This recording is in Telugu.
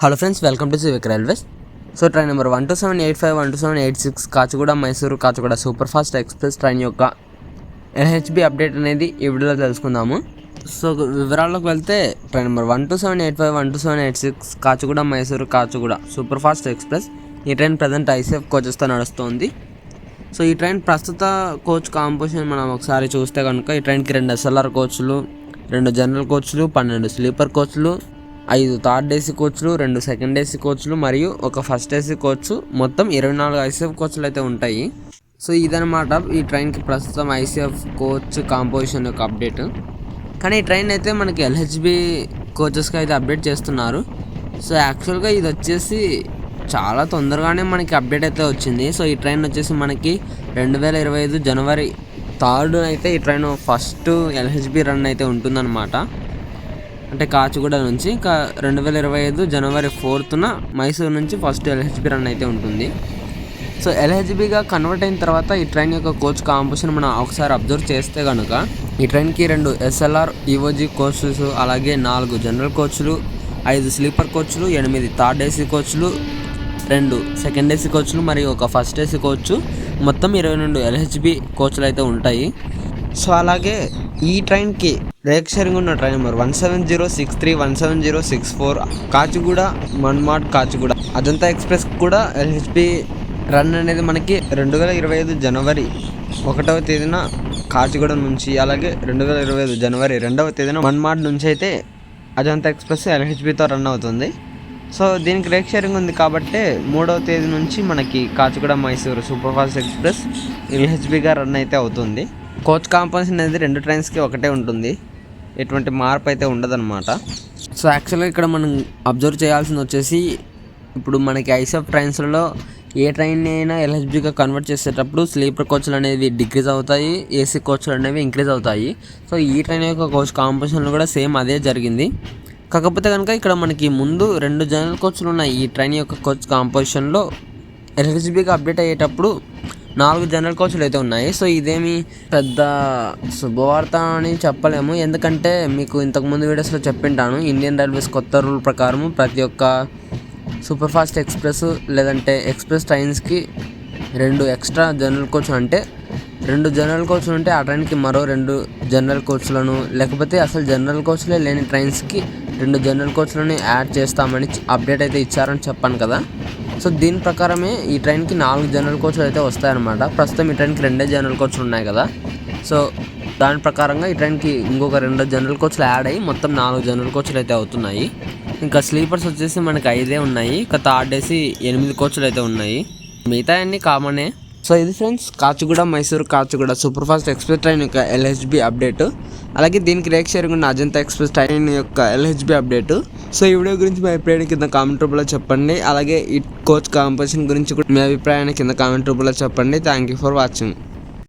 Hello friends welcome to civic railways so train number one two seven eight five one two seven eight six Kacheguda Mysuru Kacheguda super fast express train యొక్క ఎన్హెచ్బి అప్డేట్ అనేది ఈ వీడియోలో తెలుసుకుందాము. సో వివరాల్లోకి వెళ్తే train number one two seven eight five one two seven eight six Kacheguda Mysuru Kacheguda super fast express ఈ ట్రైన్ ప్రజెంట్ ఐసీఎఫ్ కోచెస్తో నడుస్తుంది. సో ఈ ట్రైన్ ప్రస్తుత కోచ్ కాంపోజిషన్ మనం ఒకసారి చూస్తే కనుక ఈ ట్రైన్కి రెండు ఎస్ఎల్ఆర్ కోచ్లు రెండు జనరల్ కోచ్లు పన్నెండు స్లీపర్ కోచ్లు ఐదు థర్డ్ ఏసీ కోచ్లు రెండు సెకండ్ ఏసీ కోచ్లు మరియు ఒక ఫస్ట్ ఏసీ కోచ్. మొత్తం ఇరవై నాలుగు ఐసీఎఫ్ కోచ్లు అయితే ఉంటాయి. సో ఇదనమాట ఈ ట్రైన్కి ప్రస్తుతం ఐసీఎఫ్ కోచ్ కాంపోజిషన్ యొక్క అప్డేట్. కానీ ఈ ట్రైన్ అయితే మనకి ఎల్హెచ్బి కోచెస్కి అయితే అప్డేట్ చేస్తున్నారు. సో యాక్చువల్గా ఇది వచ్చేసి చాలా తొందరగానే మనకి అప్డేట్ అయితే వచ్చింది. సో ఈ ట్రైన్ వచ్చేసి మనకి రెండు వేల ఇరవై ఐదు జనవరి థర్డ్ అయితే ఈ ట్రైన్ ఫస్ట్ ఎల్హెచ్బి రన్ అయితే ఉంటుందన్నమాట. అంటే కాచిగూడ నుంచి ఇంకా రెండు వేల ఇరవై ఐదు జనవరి ఫోర్త్న మైసూర్ నుంచి ఫస్ట్ ఎల్హెచ్బి రన్ అయితే ఉంటుంది. సో ఎల్హెచ్బిగా కన్వర్ట్ అయిన తర్వాత ఈ ట్రైన్ యొక్క కోచ్ కాంపోజిషన్ మనం ఒకసారి అబ్జర్వ్ చేస్తే కనుక ఈ ట్రైన్కి రెండు ఎస్ఎల్ఆర్ ఈఓజీ కోచెస్ అలాగే నాలుగు జనరల్ కోచ్లు ఐదు స్లీపర్ కోచ్లు ఎనిమిది థర్డ్ ఏసీ కోచ్లు రెండు సెకండ్ ఏసీ కోచ్లు మరియు ఒక ఫస్ట్ ఏసీ కోచ్. మొత్తం ఇరవై రెండు ఎల్హెచ్బి కోచ్లు అయితే ఉంటాయి. సో అలాగే ఈ ట్రైన్కి రేక్ షేరింగ్ ఉన్న train number one seven zero six three one seven zero six four Kacheguda Manmad Kacheguda. Ajanta express కూడా ఎల్హెచ్బి రన్ అనేది మనకి రెండు వేల ఇరవై ఐదు జనవరి ఒకటవ తేదీన కాచిగూడ నుంచి అలాగే రెండు వేల ఇరవై ఐదు జనవరి రెండవ తేదీన మన్మాడ్ నుంచి అయితే అజంతా ఎక్స్ప్రెస్ ఎల్హెచ్బితో రన్ అవుతుంది. సో దీనికి రేక్ షేరింగ్ ఉంది కాబట్టి మూడవ తేదీ నుంచి మనకి Kacheguda Mysuru super fast express ఎల్హెచ్బిగా run అయితే అవుతుంది. కోచ్ కాంపోజిషన్ అనేది రెండు ట్రైన్స్కి ఒకటే ఉంటుంది. ఎటువంటి మార్పు అయితే ఉండదన్నమాట. సో యాక్చువల్గా ఇక్కడ మనం అబ్జర్వ్ చేయాల్సింది వచ్చేసి ఇప్పుడు మనకి ఐసఫ్ ట్రైన్స్లలో ఏ ట్రైన్ అయినా ఎల్హెచ్బిగా కన్వర్ట్ చేసేటప్పుడు స్లీపర్ కోచ్లు అనేవి డిక్రీజ్ అవుతాయి ఏసీ కోచ్లు అనేవి ఇంక్రీజ్ అవుతాయి. సో ఈ ట్రైన్ యొక్క కోచ్ కాంపోజిషన్లో కూడా సేమ్ అదే జరిగింది. కాకపోతే కనుక ఇక్కడ మనకి ముందు రెండు జనరల్ కోచ్లు ఉన్నాయి. ఈ ట్రైన్ యొక్క కోచ్ కాంపోజిషన్లో ఎల్హెచ్బిగా అప్డేట్ అయ్యేటప్పుడు నాలుగు జనరల్ కోచ్లు అయితే ఉన్నాయి. సో ఇదేమి పెద్ద శుభవార్త అని చెప్పలేము. ఎందుకంటే మీకు ఇంతకుముందు వీడియోస్లో చెప్పింటాను. ఇండియన్ రైల్వేస్ కొత్త రూల్ ప్రకారం ప్రతి ఒక్క సూపర్ ఫాస్ట్ ఎక్స్ప్రెస్ లేదంటే ఎక్స్ప్రెస్ ట్రైన్స్కి రెండు ఎక్స్ట్రా జనరల్ కోచ్లు అంటే రెండు జనరల్ కోచ్లు ఉంటే ఆ ట్రైన్కి మరో రెండు జనరల్ కోచ్లను లేకపోతే అసలు జనరల్ కోచ్లే లేని ట్రైన్స్కి రెండు జనరల్ కోచ్లను యాడ్ చేస్తామని అప్డేట్ అయితే ఇచ్చారని చెప్పాను కదా. సో దీని ప్రకారమే ఈ ట్రైన్కి నాలుగు జనరల్ కోచ్లు అయితే వస్తాయన్నమాట. ప్రస్తుతం ఈ ట్రైన్కి రెండే జనరల్ కోచ్లు ఉన్నాయి కదా. సో దాని ప్రకారంగా ఈ ట్రైన్కి ఇంకొక రెండు జనరల్ కోచ్లు యాడ్ అయ్యి మొత్తం నాలుగు జనరల్ కోచ్లు అయితే అవుతున్నాయి. ఇంకా స్లీపర్స్ వచ్చేసి మనకి ఐదే ఉన్నాయి. ఇంకా థర్డ్ ఏసీ ఎనిమిది కోచ్లు అయితే ఉన్నాయి. మిగతా అన్నీ కామనే. సో ఇది friends Kacheguda Mysuru Kacheguda super fast express train యొక్క ఎల్హెచ్బి అప్డేట్. అలాగే దీనికి రేక్ షేరింగ్ ఉన్న అజంతా ఎక్స్ప్రెస్ ట్రైన్ యొక్క ఎల్హెచ్బి అప్డేట్. సో ఈ వీడియో గురించి మీ అభిప్రాయాన్ని కింద కామెంట్ రూపంలో చెప్పండి. అలాగే ఈ కోచ్ కాంపిటీషన్ గురించి కూడా మీ అభిప్రాయాన్ని కింద కామెంట్ రూపంలో చెప్పండి. Thank you for watching